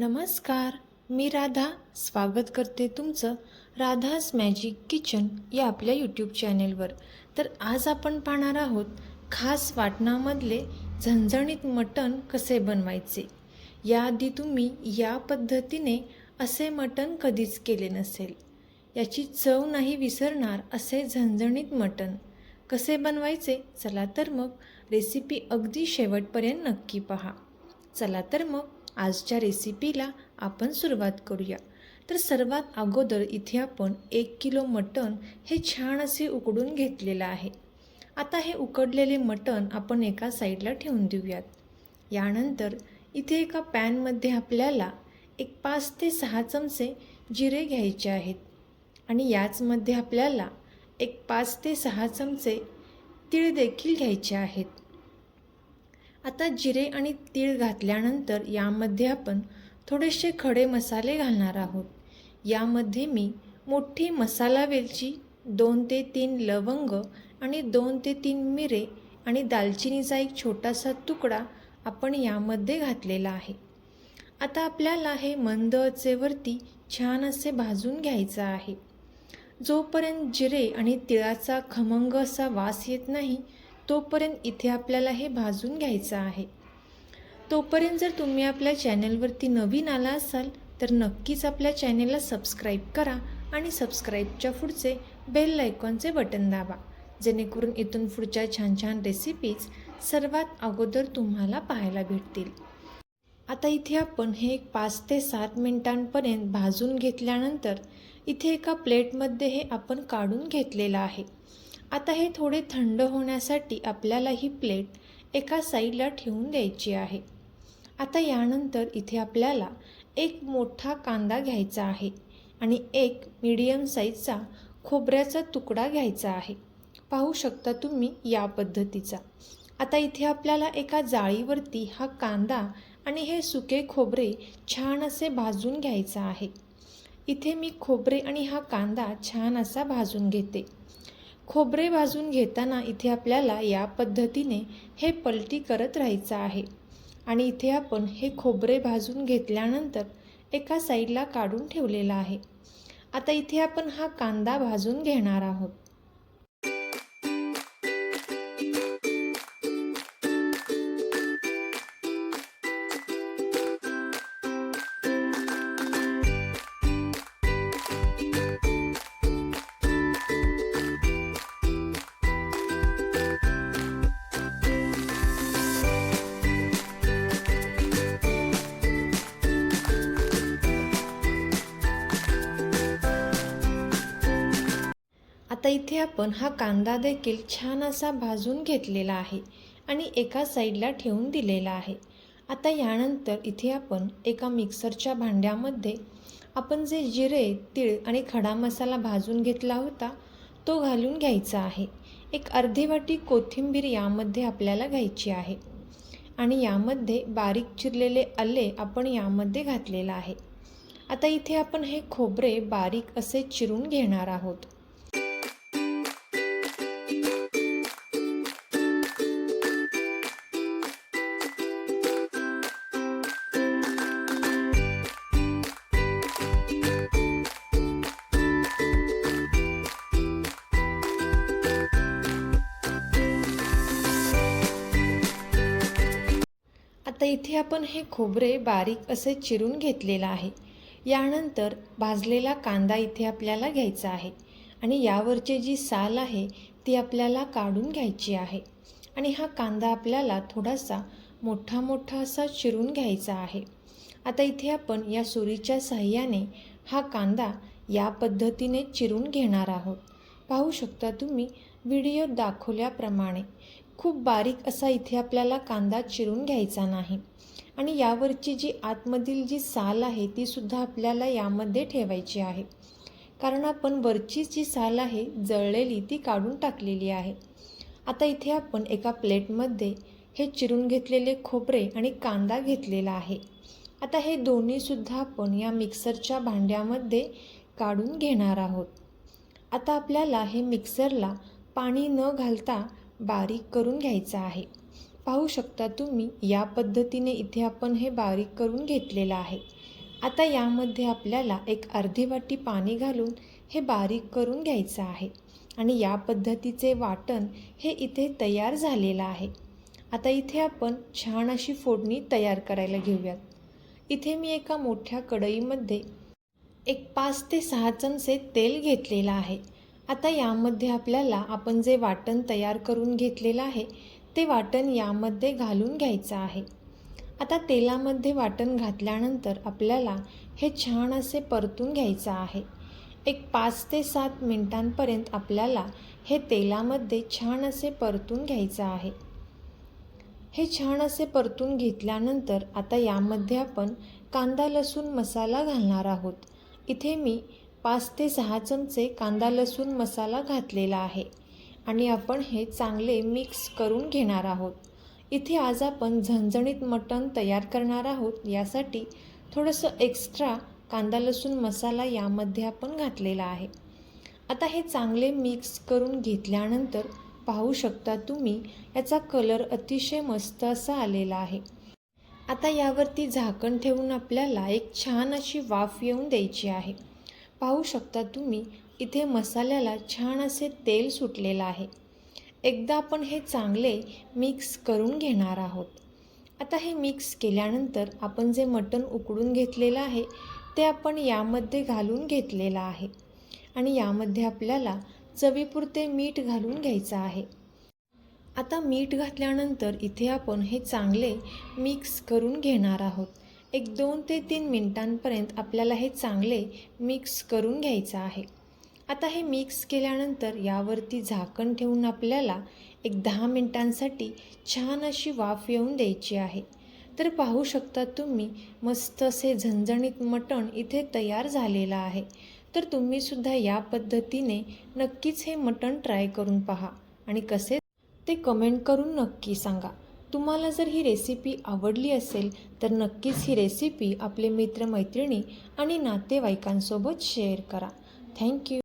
नमस्कार मी राधा. स्वागत करते तुमचं राधाज मॅजिक किचन या आपल्या यूट्यूब चॅनेलवर तर आज आपण पाहणार आहोत खास वाटणामधले झणझणीत मटण कसे बनवायचे? याआधी तुम्ही या पद्धतीने असे मटण कधीच केले नसेल. याची चव नाही विसरणार असे झणझणीत मटण. कसे बनवायचे? चला तर मग रेसिपी अगदी शेवटपर्यंत नक्की पहा. चला तर मग आजच्या रेसिपीला आपण सुरुवात करूया. तर सर्वात अगोदर इथे आपण एक किलो मटण हे छान असे उकडून घेतलेलं आहे. आता हे उकडलेले मटण आपण एका साईडला ठेवून देऊयात. यानंतर इथे एका पॅनमध्ये आपल्याला एक पाच ते सहा चमचे जिरे घ्यायचे आहेत. आणि याचमध्ये आपल्याला एक पाच ते सहा चमचे तीळ देखील घ्यायचे आहेत. आता जिरे आणि तीळ घातल्यानंतर यामध्ये आपण थोडेसे खडे मसाले घालणार आहोत. यामध्ये मी मोठी मसाला वेलची दोन ते तीन लवंग आणि दोन ते तीन मिरे आणि दालचिनीचा एक छोटासा तुकडा आपण यामध्ये घातलेला आहे. आता आपल्याला हे मंद अचेवरती छान असे भाजून घ्यायचं आहे. जोपर्यंत जिरे आणि तिळाचा खमंग असा वास येत नाही तोपर्यंत इथे आपल्याला हे भाजून घ्यायचं आहे. तोपर्यंत जर तुम्ही आपल्या चॅनलवरती नवीन आला असाल तर नक्कीच आपल्या चॅनेलला सबस्क्राईब करा आणि सबस्क्राईबच्या पुढचे बेल आयकॉनचे बटन दाबा जेणेकरून इथून पुढच्या छान छान रेसिपीज सर्वात अगोदर तुम्हाला पाहायला भेटतील. आता इथे आपण हे एक पाच ते सात मिनिटांपर्यंत भाजून घेतल्यानंतर इथे एका प्लेटमध्ये हे आपण काढून घेतलेलं आहे. आता हे थोडे थंड होण्यासाठी आपल्याला ही प्लेट एका साईडला ठेवून द्यायची आहे. आता यानंतर इथे आपल्याला एक मोठा कांदा घ्यायचा आहे आणि एक मीडियम साईजचा खोबऱ्याचा तुकडा घ्यायचा आहे. पाहू शकता तुम्ही या पद्धतीचा. आता इथे आपल्याला एका जाळीवरती हा कांदा आणि हे सुके खोबरे छान असे भाजून घ्यायचा आहे. इथे मी खोबरे आणि हा कांदा छान असा भाजून घेते. खोबरे भाजून घेताना इथे आपल्याला या पद्धतीने हे पलटी करत राहायचं आहे. आणि इथे आपण हे खोबरे भाजून घेतल्यानंतर एका साईडला काढून ठेवलेलं आहे. आता इथे आपण हा कांदा भाजून घेणार आहोत. आता इथे आपण हा कांदा देखील छान असा भाजून घेतलेला आहे आणि एका साईडला ठेवून दिलेला आहे. आता यानंतर इथे आपण एका मिक्सरच्या भांड्यामध्ये आपण जे जिरे तीळ आणि खडा मसाला भाजून घेतला होता तो घालून घ्यायचा आहे. एक अर्धी वाटी कोथिंबीर यामध्ये आपल्याला घ्यायची आहे आणि यामध्ये बारीक चिरलेले आले आपण यामध्ये घातलेलं आहे. आता इथे आपण हे खोबरे बारीक असे चिरून घेणार आहोत. आता इथे आपण हे खोबरे बारीक असे चिरून घेतलेलं आहे. यानंतर भाजलेला कांदा इथे आपल्याला घ्यायचा आहे आणि यावरची जी साल आहे ती आपल्याला काढून घ्यायची आहे. आणि हा कांदा आपल्याला थोडासा मोठा मोठा असा चिरून घ्यायचा आहे. आता इथे आपण या सुरीच्या साह्याने हा कांदा या पद्धतीने चिरून घेणार आहोत. पाहू शकता तुम्ही व्हिडिओ दाखवल्याप्रमाणे. खूप बारीक असा इथे आपल्याला कांदा चिरून घ्यायचा नाही. आणि यावरची जी आतमधील जी साल आहे ती सुद्धा आपल्याला यामध्ये ठेवायची आहे. कारण आपण वरची जी साल आहे जळलेली ती काढून टाकलेली आहे. आता इथे आपण एका प्लेटमध्ये हे चिरून घेतलेले खोबरे आणि कांदा घेतलेला आहे. आता हे दोन्हीसुद्धा आपण या मिक्सरच्या भांड्यामध्ये काढून घेणार आहोत. आता आपल्याला हे मिक्सरला पाणी न घालता बारीक करून घ्यायचं आहे. पाहू शकता तुम्ही या पद्धतीने इथे आपण हे बारीक करून घेतलेलं आहे. आता यामध्ये आपल्याला एक अर्धी वाटी पाणी घालून हे बारीक करून घ्यायचं आहे आणि या पद्धतीचे वाटण हे इथे तयार झालेलं आहे. आता इथे आपण छान अशी फोडणी तयार करायला घेऊयात. इथे मी एका मोठ्या कढईमध्ये एक पाच ते सहा चमचे तेल घेतलेलं आहे. आता यामध्ये आपल्याला आपण जे वाटण तयार करून घेतलेलं आहे ते वाटण यामध्ये घालून घ्यायचं आहे. आता तेलामध्ये वाटण घातल्यानंतर आपल्याला हे छान असे परतून घ्यायचं आहे. एक पाच ते सात मिनिटांपर्यंत आपल्याला हे तेलामध्ये छान असे परतून घ्यायचं आहे. हे छान असे परतून घेतल्यानंतर आता यामध्ये आपण कांदा लसूण मसाला घालणार आहोत. इथे मी पाच ते सहा चमचे कांदा लसूण मसाला घातलेला आहे. आणि आपण हे चांगले मिक्स करून घेणार आहोत. इथे आज आपण झणझणीत मटण तयार करणार आहोत. यासाठी थोडंसं एक्स्ट्रा कांदा लसूण मसाला यामध्ये आपण घातलेला आहे. आता हे चांगले मिक्स करून घेतल्यानंतर पाहू शकता तुम्ही याचा कलर अतिशय मस्त असा आलेला आहे. आता यावरती झाकण ठेवून आपल्याला एक छान अशी वाफ येऊन द्यायची आहे. पाहू शकता तुम्ही इथे मसाल्याला छान असे तेल सुटलेलं आहे. एकदा आपण हे चांगले मिक्स करून घेणार आहोत. आता हे मिक्स केल्यानंतर आपण जे मटण उकडून घेतलेलं आहे ते आपण यामध्ये घालून घेतलेलं आहे. आणि यामध्ये आपल्याला चवीपुरते मीठ घालून घ्यायचं आहे. आता मीठ घातल्यानंतर इथे आपण हे चांगले मिक्स करून घेणार आहोत. एक दोन ते तीन मिनिटांपर्यंत आपल्याला हे चांगले मिक्स करून घ्यायचं आहे. आता हे मिक्स केल्यानंतर यावरती झाकण ठेवून आपल्याला एक दहा मिनिटांसाठी छान अशी वाफ येऊन द्यायची आहे. तर पाहू शकता तुम्ही मस्त असे झणझणीत मटण इथे तयार झालेलं आहे. तर तुम्हीसुद्धा या पद्धतीने नक्कीच हे मटण ट्राय करून पहा आणि कसे ते कमेंट करून नक्की सांगा. तुम्हाला जर ही रेसिपी आवडली असेल तर नक्कीच ही रेसिपी आपले मित्रमैत्रिणी आणि नातेवाईकांसोबत शेअर करा. थँक्यू